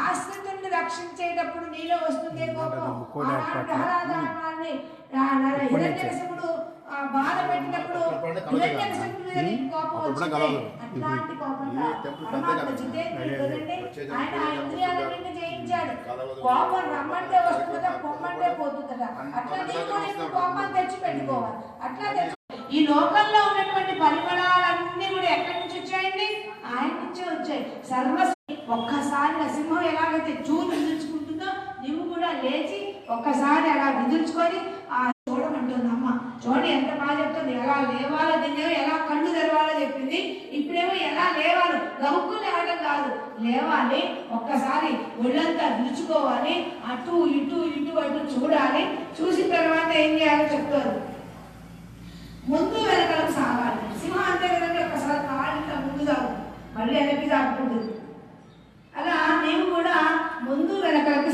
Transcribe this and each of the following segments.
ఆశ్రితుల్ని రక్షించేటప్పుడు నీలో వస్తుందే కోపం. హిరణ్యకశిపుడు బాధ పెట్టినప్పుడు హిరణ్యకశిపుడి కోపం వచ్చింది. అట్లాంటి వచ్చేది ఆయన ఆ ఇంద్రియాలన్నింటినీ జయించాడు. కోపం రమ్మంటే వస్తుందట పొమ్మంటే పోతుందట అట్లా నీకు కోపం తెచ్చి పెట్టుకోవాలి అట్లా తెచ్చు ఒక్కసారి ఆ సింహం ఎలాగైతే చూ విదుల్చుకుంటుందో నువ్వు కూడా లేచి ఒక్కసారి అలా విదుల్చుకొని ఆ చూడమంటుంది అమ్మ చూడండి ఎంత బాగా చెప్తుంది. ఎలా లేవాలో తినేవో ఎలా కళ్ళు తెరవాలో చెప్పింది. ఇప్పుడేమో ఎలా లేవాలి గౌకు లేవడం కాదు. లేవాలి ఒక్కసారి ఒళ్ళంతా విరుచుకోవాలి అటు ఇటు ఇటు అటు చూడాలి. చూసిన తర్వాత ఏం చేయాలో చెప్తారు ముందు వెనకలకు సాగాలి సింహం అంతే కదండి ఒక్కసారి కాళ్ళు ఇట్లా ముందు సాగు మళ్ళీ వెనక్కి సాగుతుంది అలా మేము కూడా ముందు వెనకలకు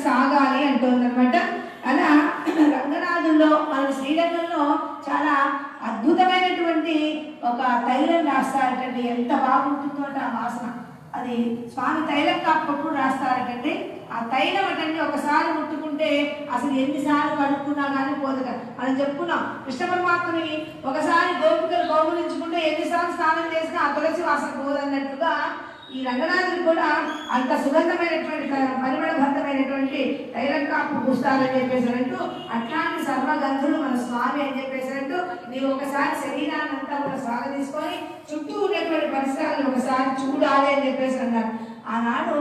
సాగాలి అలా రంగనాథుల్లో మన శ్రీరంగంలో చాలా అద్భుతమైనటువంటి ఒక తైలం రాస్తారటండి. ఎంత బాగుంటుందో అంటే ఆ వాసన. అది స్వామి తైలం కాకపోతే రాస్తారటండి. ఆ తైలం అటండి ఒకసారి ముట్టుకుంటే అసలు ఎన్నిసార్లు కడుక్కున్నా కానీ పోదు కదా. మనం చెప్పుకున్నాం కృష్ణ పరమాత్మని ఒకసారి గోపికలు గౌరవించుకుంటే ఎన్నిసార్లు స్నానం చేసినా ఆ తులసి వాసన పోదన్నట్టుగా ఈ రంగనాథుడు కూడా అంత సుగంధమైనటువంటి పరిమళభరితమైనటువంటి తైలంకాపు పుస్తాలని పూస్తారని చెప్పేసారంటూ అట్లాంటి సర్వగంధులు మన స్వామి అని చెప్పేసినట్టు నీవు ఒకసారి శరీరాన్ని అంతా కూడా స్వాగ తీసుకొని చుట్టూ ఉండేటువంటి పరిసరాలను ఒకసారి చూడాలి అని చెప్పేసి అన్నారు. ఆనాడు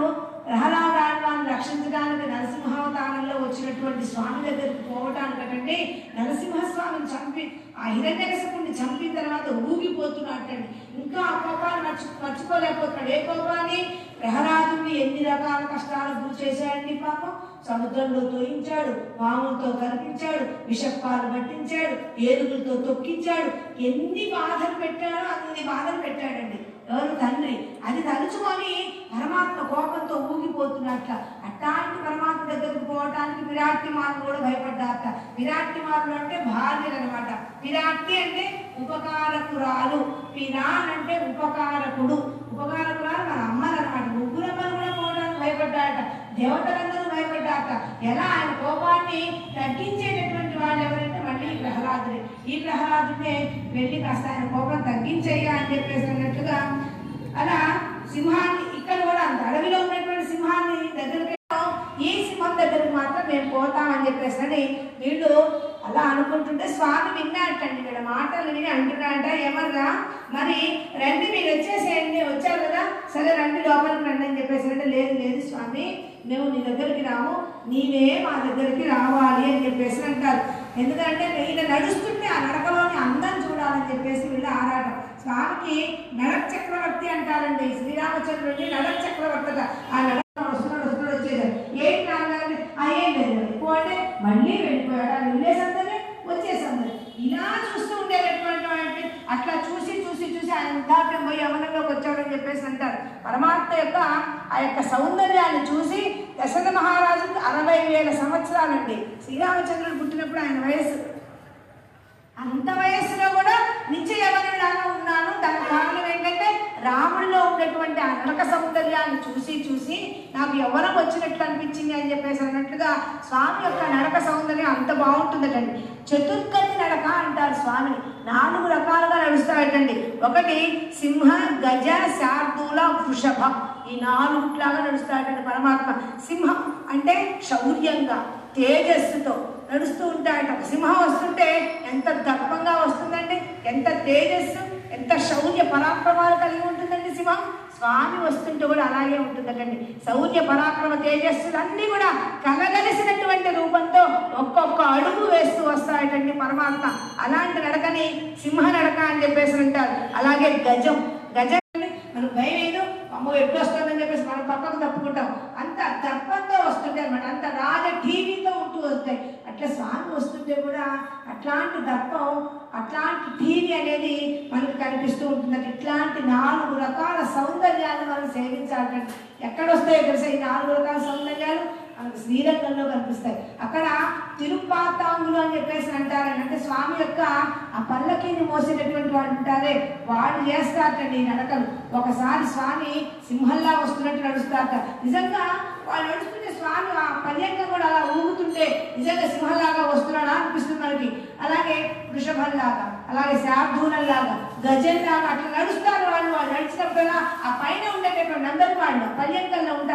ప్రహ్లాదాన్ని రక్షించడానికి నరసింహావతారంలో వచ్చినటువంటి స్వామి దగ్గరికి పోవటానికంటే నరసింహస్వామిని చంపి ఆ హిరణ్యకశపుణ్ణి చంపిన తర్వాత ఊగిపోతున్నట్టండి ఇంకా ఆ కోపాన్ని మర్చి మర్చిపోలేకపోతున్నాడు. ఏ కోపాన్ని? ప్రహ్లాదుని ఎన్ని రకాల కష్టాలు గురి చేశాడండి పాపం? సముద్రంలో తోయించాడు పాములతో కనిపించాడు విషపాలు పట్టించాడు ఏనుగులతో తొక్కించాడు. ఎన్ని బాధలు పెట్టాడో అన్ని బాధలు పెట్టాడండి. ఎవరు తండ్రి? అది తలుచుకొని పరమాత్మ కోపంతో ఊగిపోతున్నట్ల అట్లాంటి పరమాత్మ దగ్గరకు పోవటానికి విరాట్టి మార్లు కూడా భయపడ్డారట. విరాట్టి మార్లు అంటే భార్యలు అనమాట విరాట్టి అంటే ఉపకారకురాలు. పిరాన్ అంటే ఉపకారకుడు. ఉపకారకురాలు మన అమ్మలు అనమాట ముగ్గురమ్మలు కూడా పోవడానికి భయపడ్డారట. దేవతలందరూ భయపడ్డారట. ఎలా? ఆయన కోపాన్ని తగ్గించే వాళ్ళు ఎవరంటే మళ్ళీ ఈ ప్రహ్లాదుడే ఈ ప్రహ్లాదుడే వెళ్ళి కాస్త ఆయన కోపం తగ్గించయ్యా అని చెప్పేసి అన్నట్టుగా అలా సింహాన్ని ఇక్కడ కూడా అంత అడవిలో ఉన్నటువంటి సింహాన్ని దగ్గరికి ఈ సింహం దగ్గరికి మాత్రం మేము పోతామని చెప్పేసి అని వీళ్ళు అలా అనుకుంటుంటే స్వామి విన్నాటండి వీళ్ళ మాటలు విని అంటున్నాడంట ఏమన్నా మరి రండి మీరు వచ్చేసేయండి వచ్చారు కదా? సరే రండి లోపలికి రండి అని చెప్పేసి అంటే లేదు లేదు స్వామి మేము నీ దగ్గరికి రాము నీవే మా దగ్గరికి రావాలి అని చెప్పేసి అంటారు. ఎందుకంటే ఈయన నడుస్తుంటే ఆ నడకలోని అందం చూడాలని చెప్పేసి వీళ్ళు ఆరాటం. స్వామికి నడక చక్రవర్తి అంటారండి. శ్రీరామచంద్రుడిని నడక చక్రవర్తి ఆ నడక వస్తున్నాడు వస్తున్నాడు వచ్చేసాడు. ఏంటి నాన్నగారు ఆ ఏం లేదు. వెళ్ళిపోండి మళ్ళీ వెళ్ళిపోయాడు. ఆ వెళ్ళేసందరే వచ్చేసందరు. ఇలా చూస్తూ ఉండేటటువంటి అట్లా చూసి చూసి చూసి ఆయన వృద్ధాప్యం పోయి యవనంలోకి వచ్చాడు. చెప్పేసి అంటారు. పరమాత్మ యొక్క ఆ యొక్క సౌందర్యాన్ని చూసి దశరథ మహారాజుకి అరవై వేల సంవత్సరాలండి. శ్రీరామచంద్రుడు పుట్టినప్పుడు ఆయన వయస్సు. అంత వయస్సులో కూడా నిత్య యవనులాగా ఉన్నాను. దానికి కారణం ఏంటంటే రాముడిలో ఉన్నటువంటి ఆ నడక సౌందర్యాన్ని చూసి చూసి నాకు యవ్వనం వచ్చినట్లు అనిపించింది స్వామి యొక్క నడక సౌందర్యం అంత బాగుంటుందటండి. చతుర్గతి నడక అంటారు స్వామిని. నాలుగు రకాలుగా నడుస్తాడటండి ఒకటి సింహ గజ శార్దూల వృషభ. ఈ నాలుగుట్లాగా నడుస్తాడటండి పరమాత్మ. సింహం అంటే శౌర్యంగా తేజస్సుతో నడుస్తూ ఉంటాయట. సింహం వస్తుంటే ఎంత దర్పంగా వస్తుందండి? ఎంత తేజస్సు ఎంత శౌర్య పరాక్రమాలు కలిగి ఉంటుందండి సింహం? స్వామి వస్తుంటే కూడా అలాగే ఉంటుందటండి. శౌర్య పరాక్రమ తేజస్సులు అన్నీ కూడా కలగలిసినటువంటి రూపంతో ఒక్కొక్క అడుగు వేస్తూ వస్తాయటండి పరమాత్మ. అలాంటి నడకని సింహ నడక అని చెప్పేసి అంటారు. అలాగే గజం. గజం మనకు భయం ఏదో? అమ్మో ఎప్పుడు వస్తుందని చెప్పేసి మనం పక్కకు తప్పుకుంటాం. అంత దర్పంతో వస్తుంటాయి అనమాట అంత రాజ టీవీతో ఉంటూ వస్తాయి. అట్లా స్వామి వస్తుంటే కూడా అట్లాంటి దర్పం అట్లాంటి టీవీ అనేది మనకు కనిపిస్తూ ఉంటుందంటే ఇట్లాంటి నాలుగు రకాల సౌందర్యాలు మనం సేవించాలంటే ఎక్కడ వస్తాయో తెలుసా? ఈ నాలుగు శ్రీరంగంలో కనిపిస్తాయి. అక్కడ తిరుపాతాంగులు అని చెప్పేసి అంటారని అంటే స్వామి యొక్క ఆ పల్లకిని మోసేటటువంటి వాడు ఉంటారే. వాళ్ళు చేస్తారటండి నడకలు. ఒకసారి స్వామి సింహంలా వస్తున్నట్టు నడుస్తారట. నిజంగా వాళ్ళు నడుస్తుంటే స్వామి ఆ పర్యంగా కూడా అలా ఊగుతుంటే నిజంగా సింహంలాగా వస్తున్నాడా అనిపిస్తుంది మనకి. అలాగే వృషభంలాగా అలాగే శార్దూలంలాగా గజంలాగా అట్లా నడుస్తారు వాళ్ళు. వాళ్ళు నడిచినప్పుడల్లా ఆ పైన ఉండేటటువంటి అందరు వాళ్ళు పర్యంకంలో ఉంటారు.